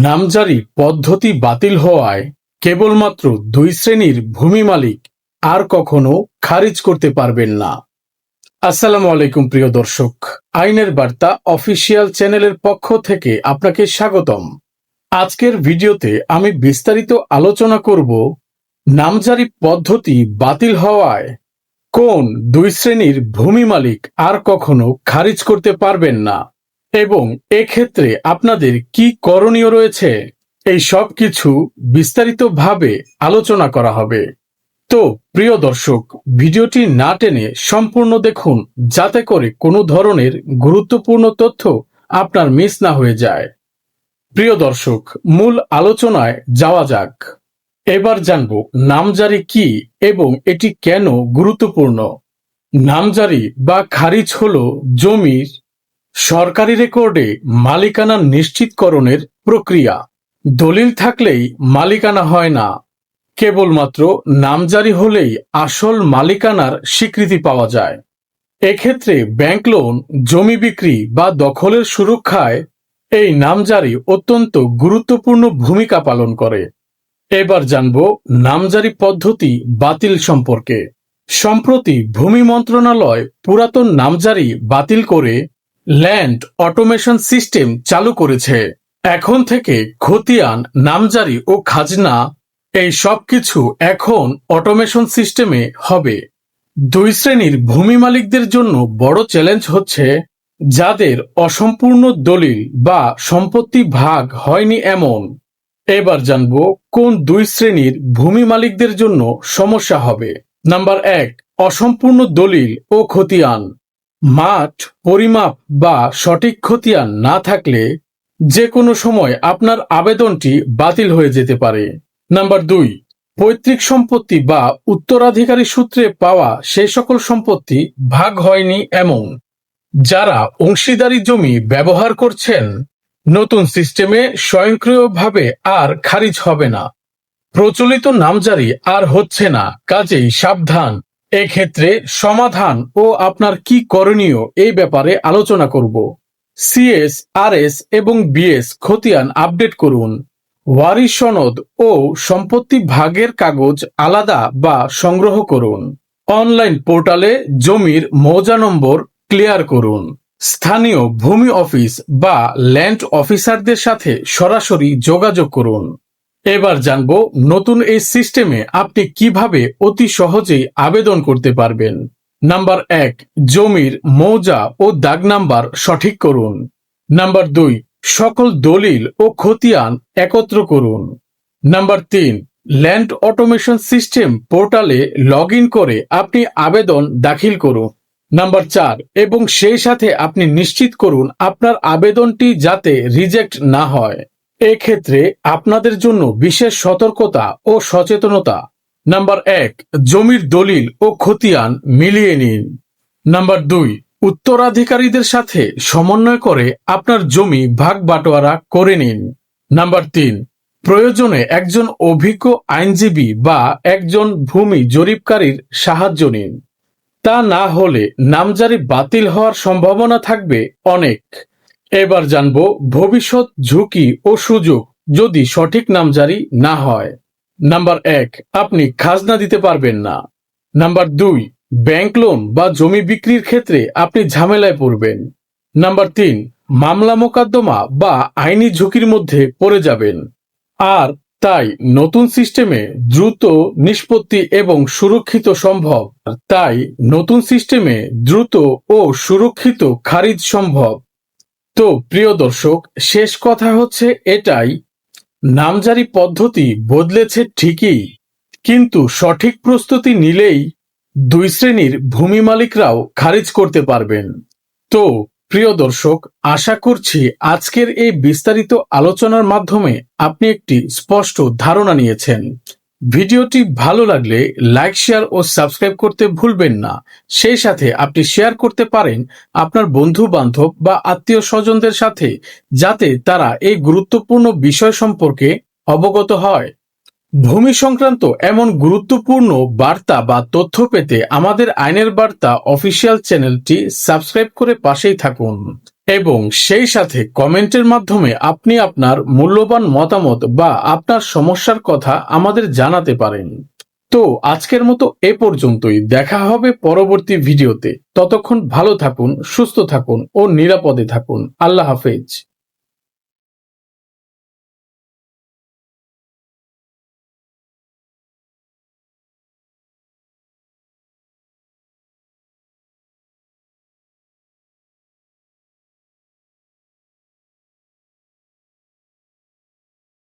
নামজারি পদ্ধতি বাতিল হওয়ায় কেবলমাত্র দুই শ্রেণির ভূমি মালিক আর কখনো খারিজ করতে পারবেন না। আসসালামু আলাইকুম প্রিয় দর্শক, আইনের বার্তা অফিসিয়াল চ্যানেলের পক্ষ থেকে আপনাকে স্বাগতম। আজকের ভিডিওতে আমি বিস্তারিত আলোচনা করব নামজারি পদ্ধতি বাতিল হওয়ায় কোন দুই শ্রেণির ভূমি মালিক আর কখনো খারিজ করতে পারবেন না। এবং এক্ষেত্রে আপনাদের কি করণীয় রয়েছে? এই সব কিছু বিস্তারিতভাবে আলোচনা করা হবে। তো, প্রিয় দর্শক, ভিডিওটি না টেনে সম্পূর্ণ দেখুন যাতে করে কোনো ধরনের গুরুত্বপূর্ণ তথ্য আপনার মিস না হয়ে যায়। প্রিয় দর্শক, মূল আলোচনায় যাওয়া যাক। এবার জানব নামজারি কি এবং এটি কেন গুরুত্বপূর্ণ? নামজারি বা খারিজ হল জমির সরকারি রেকর্ডে মালিকানা নিশ্চিতকরণের প্রক্রিয়া। দলিল থাকলেই মালিকানা হয় না। কেবলমাত্র নামজারি হলেই আসল মালিকানার স্বীকৃতি পাওয়া যায়। এক্ষেত্রে ব্যাংক লোন, জমি বিক্রি বা দখলের সুরক্ষায় এই নামজারি অত্যন্ত গুরুত্বপূর্ণ ভূমিকা পালন করে। এবার জানব নামজারি পদ্ধতি বাতিল সম্পর্কে। সম্প্রতি ভূমি মন্ত্রণালয় পুরাতন নামজারি বাতিল করে ল্যান্ড অটোমেশন সিস্টেম চালু করেছে। এখন থেকে খতিয়ান, নামজারি ও খাজনা এই সব কিছু এখন অটোমেশন সিস্টেমে হবে। দুই শ্রেণির ভূমি মালিকদের জন্য বড় চ্যালেঞ্জ হচ্ছে, যাদের অসম্পূর্ণ দলিল বা সম্পত্তি ভাগ হয়নি এমন। এবার জানব কোন দুই শ্রেণির ভূমি মালিকদের জন্য সমস্যা হবে। নাম্বার এক, অসম্পূর্ণ দলিল ও খতিয়ান। মাঠ, পরিমাপ বা সঠিক খতিয়ান না থাকলে যে কোনো সময় আপনার আবেদনটি বাতিল হয়ে যেতে পারে। নাম্বার দুই, পৈতৃক সম্পত্তি বা উত্তরাধিকারী সূত্রে পাওয়া সেই সকল সম্পত্তি ভাগ হয়নি এমন। যারা অংশীদারি জমি ব্যবহার করছেন, নতুন সিস্টেমে স্বয়ংক্রিয়ভাবে আর খারিজ হবে না। প্রচলিত নামজারি আর হচ্ছে না, কাজেই সাবধান। এক্ষেত্রে সমাধান ও আপনার কি করণীয় এই ব্যাপারে আলোচনা করব। সিএস, আরএস এবং বিএস খতিয়ান আপডেট করুন। ওয়ারিশ সনদ ও সম্পত্তি ভাগের কাগজ আলাদা বা সংগ্রহ করুন। অনলাইন পোর্টালে জমির মৌজা নম্বর ক্লিয়ার করুন। স্থানীয় ভূমি অফিস বা ল্যান্ড অফিসারদের সাথে সরাসরি যোগাযোগ করুন। এবার জানব নতুন এই সিস্টেমে আপনি কীভাবে অতি সহজেই আবেদন করতে পারবেন। নাম্বার এক, জমির মৌজা ও দাগ নাম্বার সঠিক করুন। নাম্বার দুই, সকল দলিল ও খতিয়ান একত্র করুন। নাম্বার তিন, ল্যান্ড অটোমেশন সিস্টেম পোর্টালে লগ করে আপনি আবেদন দাখিল করুন। নাম্বার চার, এবং সেই সাথে আপনি নিশ্চিত করুন আপনার আবেদনটি যাতে রিজেক্ট না হয়। এক্ষেত্রে আপনাদের জন্য বিশেষ সতর্কতা ও সচেতনতা। নাম্বার এক, জমির দলিল ও খতিয়ান মিলিয়ে নিন। নাম্বার দুই, উত্তরাধিকারীদের সাথে সমন্বয় করে আপনার জমি ভাগ বাটোয়ারা করে নিন। নাম্বার তিন, প্রয়োজনে একজন অভিজ্ঞ আইনজীবী বা একজন ভূমি জরিপকারীর সাহায্য নিন। তা না হলে নামজারি বাতিল হওয়ার সম্ভাবনা থাকবে অনেক। এবার জানব ভবিষ্যৎ ঝুঁকি ও সুযোগ যদি সঠিক নামজারি না হয়। নাম্বার এক, আপনি খাজনা দিতে পারবেন না। নাম্বার দুই, ব্যাংক লোন বা জমি বিক্রির ক্ষেত্রে আপনি ঝামেলায় পড়বেন। নাম্বার তিন, মামলা মোকদ্দমা বা আইনি ঝুঁকির মধ্যে পড়ে যাবেন। আর তাই নতুন সিস্টেমে দ্রুত নিষ্পত্তি এবং সুরক্ষিত সম্ভব। তাই নতুন সিস্টেমে দ্রুত ও সুরক্ষিত খারিজ সম্ভব। তো, প্রিয় দর্শক, শেষ কথা হচ্ছে এটাই। নামজারি পদ্ধতি বদলেছে ঠিকই, কিন্তু সঠিক প্রস্তুতি নিলেই দুই শ্রেণির ভূমি মালিকরাও খারিজ করতে পারবেন। তো, প্রিয় দর্শক, আশা করছি আজকের এই বিস্তারিত আলোচনার মাধ্যমে আপনি একটি স্পষ্ট ধারণা নিয়েছেন। ভিডিওটি ভালো লাগলে লাইক, শেয়ার ও সাবস্ক্রাইব করতে ভুলবেন না। সেই সাথে আপনি শেয়ার করতে পারেন আপনার বন্ধু বান্ধব বা আত্মীয় স্বজনদের সাথে, যাতে তারা এই গুরুত্বপূর্ণ বিষয় সম্পর্কে অবগত হয়। ভূমি সংক্রান্ত এমন গুরুত্বপূর্ণ বার্তা বা তথ্য পেতে আমাদের আইনের বার্তা অফিসিয়াল চ্যানেলটি সাবস্ক্রাইব করে পাশেই থাকুন। এবং সেই সাথে কমেন্টের মাধ্যমে আপনি আপনার মূল্যবান মতামত বা আপনার সমস্যার কথা আমাদের জানাতে পারেন। তো আজকের মতো এ পর্যন্তই। দেখা হবে পরবর্তী ভিডিওতে। ততক্ষণ ভালো থাকুন, সুস্থ থাকুন ও নিরাপদে থাকুন। আল্লাহ হাফেজ।